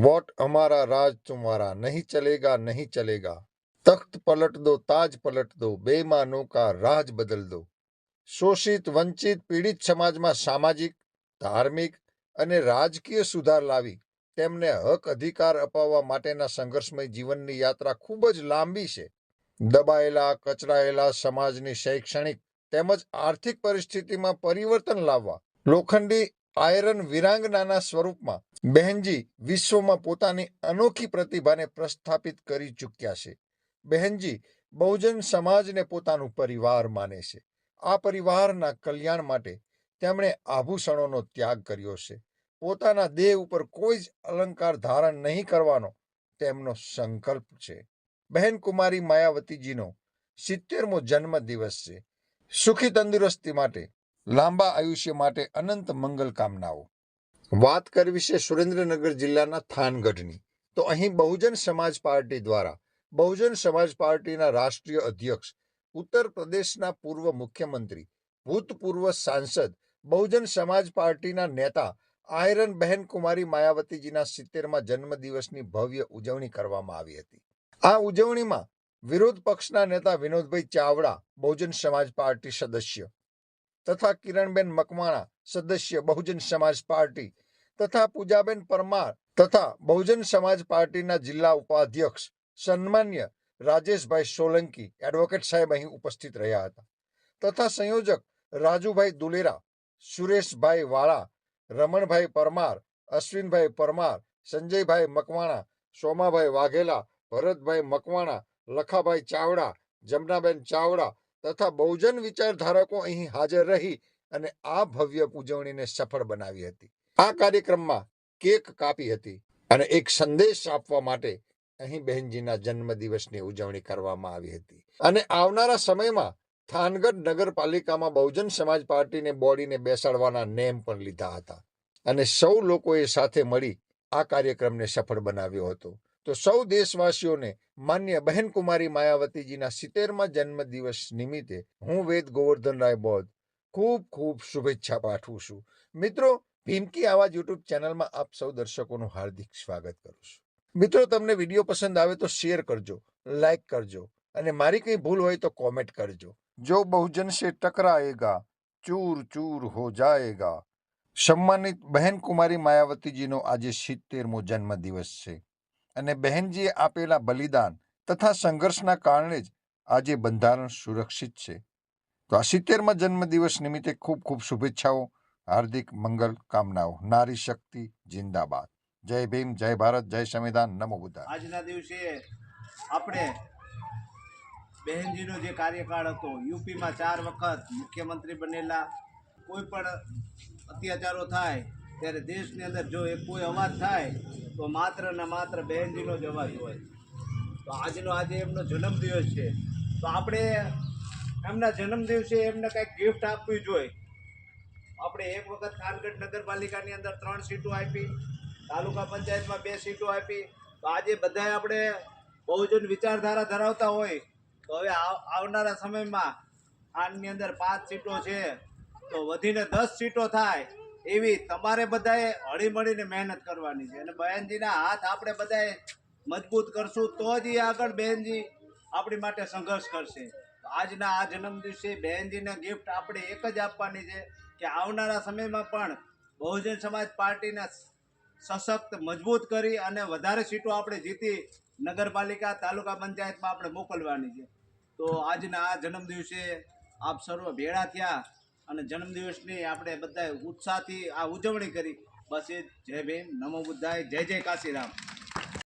Vote हमारा राज तुम्हारा नहीं चलेगा नहीं चलेगा तख्त पलट दो ताज पलट दो बेईमानों का राज बदल दो શોષિત વંચિત પીડિત સમાજમાં સામાજિક ધાર્મિક અને રાજકીય સુધાર લાવી તેમને હક અધિકાર અપાવવા માટેના સંઘર્ષમય જીવનની યાત્રા ખૂબ જ લાંબી છે દબાયેલા કચરાયેલા સમાજની શૈક્ષણિક તેમજ આર્થિક પરિસ્થિતિમાં પરિવર્તન લાવવા લોખંડી આયરન વિરાંગનાના સ્વરૂપમાં બહેનજી વિશ્વમાં પોતાની અનોખી પ્રતિભાને પ્રસ્થાપિત કરી ચૂક્યા છે. બહેનજી બહુજન સમાજને પોતાનું પરિવાર માને છે. આ પરિવારના કલ્યાણ માટે તેમણે આભૂષણોનો ત્યાગ કર્યો છે. પોતાના દેહ ઉપર કોઈ જ અલંકાર ધારણ નહીં કરવાનો તેમનો સંકલ્પ છે. બહેન કુમારી માયાવતીજીનો સિત્તેરમો જન્મ દિવસ છે. સુખી તંદુરસ્તી માટે લાંબા આયુષ્ય માટે અનંત મંગલ કામનાઓ. વાત કરવી છે સુરેન્દ્રનગર જિલ્લાના થાનગઢની. તો અહીં બહુજન સમાજ પાર્ટી દ્વારા, બહુજન સમાજ પાર્ટીના રાષ્ટ્રીય અધ્યક્ષ, ઉત્તર પ્રદેશના પૂર્વ મુખ્યમંત્રી, ભૂતપૂર્વ સાંસદ, બહુજન સમાજ પાર્ટીના નેતા આયરન બહેન કુમારી માયાવતીજીના સિત્તેરમાં જન્મદિવસની ભવ્ય ઉજવણી કરવામાં આવી હતી. આ ઉજવણીમાં વિરોધ પક્ષના નેતા વિનોદભાઈ ચાવડા, બહુજન સમાજ પાર્ટી સદસ્ય તથા કિરણબેન મકવાણા, સદસ્ય બહુજન સમાજ પાર્ટી તથા પૂજાબેન પરમાર તથા બહુજન સમાજ પાર્ટીના જિલ્લા ઉપાધ્યક્ષ, સન્માન્ય રાજેશભાઈ સોલંકી એડવોકેટ સાહેબ અહીં ઉપસ્થિત રહ્યા હતા તથા સંયોજક રાજુભાઈ દુલેરા, સુરેશભાઈ વાળા, રમણભાઈ પરમાર, અશ્વિનભાઈ પરમાર, સંજયભાઈ મકવાણા, સોમાભાઈ વાઘેલા, ભરતભાઈ મકવાણા, લખાભાઈ ચાવડા, જમનાબેન ચાવડા તથા બહુજન વિચારધારકો અહીં હાજર રહી અને આ ભવ્ય ઉજવણીને સફળ બનાવી હતી. આ કાર્યક્રમમાં કેક કાપી હતી અને એક સંદેશ આપવા માટે અહીં બહેનજીના જન્મદિવસની ઉજવણી કરવામાં આવી હતી. અને આવનારા સમયમાં થાનગઢ નગરપાલિકામાં બહુજન સમાજ પાર્ટીને બોડીને બેસાડવાના નેમ પણ લીધા હતા. અને સૌ લોકોએ સાથે મળી આ કાર્યક્રમને સફળ બનાવ્યો હતો. તો સૌ દેશવાસીઓને માન્ય બહેન કુમારી માયાવતીજીના સિત્તેરમાં જન્મદિવસ નિમિત્તે હું વેદ ગોવર્ધનરાય બોધ ખૂબ ખૂબ શુભેચ્છા પાઠવું છું. મિત્રો, ભીમકી આવાજ યુટ્યુબ ચેનલમાં આપ સૌ દર્શકોનું હાર્દિક સ્વાગત કરું છું. મિત્રો, તમને વીડિયો પસંદ આવે તો શેર કરજો, લાઈક કરજો અને મારી કંઈ ભૂલ હોય તો કોમેન્ટ કરજો. જો બહુજન સે ટકરાએગા ચૂર ચૂર હો જાએગા સન્માનિત બહેન કુમારી માયાવતીજીનો આજે સિત્તેરમો જન્મદિવસ છે. અને બહેનજીએ આપેલા બલિદાન તથા સંઘર્ષના કારણે જ આજે બંધારણ સુરક્ષિત છે. તો આ સિત્તેરમાં જન્મદિવસ નિમિત્તે ખૂબ ખૂબ શુભેચ્છાઓ, હાર્દિક મંગલ કામનાઓ, નારી શક્તિ, જિંદાબાદ. જય ભીમ, જય ભારત, જય સંવિધાન, નમો બુદ્ધા આજના દિવસે આપણે બહેનજીનો જે કાર્યકાળ હતો, યુપીમાં ચાર વખત મુખ્યમંત્રી બનેલા, કોઈ પણ અત્યાચારો થાય ત્યારે દેશની અંદર જો એ કોઈ અવાજ થાય, તો માત્ર ને માત્ર બહેનજીનો જ અવાજ હોય. તો આજનો આજે એમનો જન્મદિવસ છે. તો આપણે એમના જન્મદિવસે એમને કંઈક ગિફ્ટ આપવી જોઈએ. આપણે એક વખત ખાનગઢ નગરપાલિકાની અંદર ત્રણ સીટો આપી, તાલુકા પંચાયતમાં બે સીટો આપી. તો આજે બધાએ આપણે બહુજન વિચારધારા ધરાવતા હોય, તો હવે આવ- આવનારા સમયમાં આની અંદર પાંચ સીટો છે. તો વધીને દસ સીટો થાય. એવી તમારે બધાએ હળીમળીને મહેનત કરવાની છે. અને બહેનજીના હાથ આપણે બધાએ મજબૂત કરશું તો જ એ આગળ બહેનજી આપણી માટે સંઘર્ષ કરશે. આજના આ જન્મદિવસે બહેનજીને ગિફ્ટ આપણે એક જ આપવાની છે કે આવનારા સમયમાં પણ બહુજન સમાજ પાર્ટીને સશક્ત, મજબૂત કરી અને વધારે સીટો આપણે જીતી નગરપાલિકા, તાલુકા પંચાયતમાં આપણે મોકલવાની છે. તો આજના આ જન્મદિવસે આપ સર્વ ભેળા થયા. અને જન્મદિવસની આપણે બધાએ ઉત્સાહથી આ ઉજવણી કરી. બસ એ જય ભીમ. નમો બુદ્ધાય. જય જય કાશીરામ.